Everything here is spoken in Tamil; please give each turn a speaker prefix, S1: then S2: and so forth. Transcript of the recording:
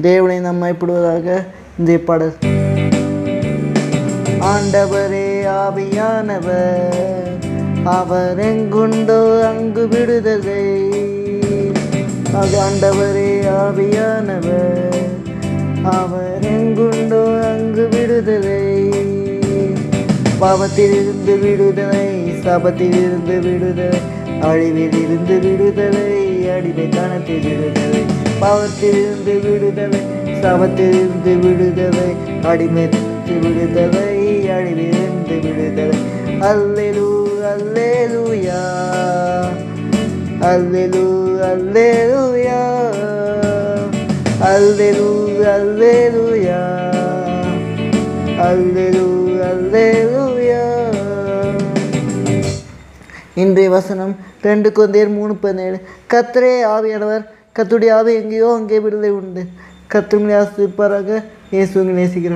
S1: தேவனை நம்மைப்படுவதாக இந்த பாடல். ஆண்டவரே ஆவியானவர் அவர் எங்குண்டோ அங்கு விடுதலை. ஆண்டவரே ஆவியானவர் அவர் எங்குண்டோ அங்கு விடுதலை. பாவத்திலிருந்து விடுதலை சாபத்திலிருந்து விடுதலை அழிவிலிருந்து விடுதலை அடிமை கணத்தில் விடுதலை. பாவத்திலிருந்து விடுதலை சவத்திலிருந்து விடுதலை அடிமைத்து விடுதலை அழிவிலிருந்து விடுதலை. அல்லேலூ அல்லேலுயா அல்லேலூ அல்லேலுயா அல்லேலூ அல்லேலுயா அல்லேலூ அல்லேலுயா. இன்றைய வசனம் ரெண்டு கொந்தேர் மூணு பதினேழு. கத்திரே ஆவியானவர் கத்துடைய ஆவி எங்கேயோ அங்கே விடுதலை உண்டு. கத்துடைய ஆசிரிப்பாராக இயேசு நேசிக்கிறார்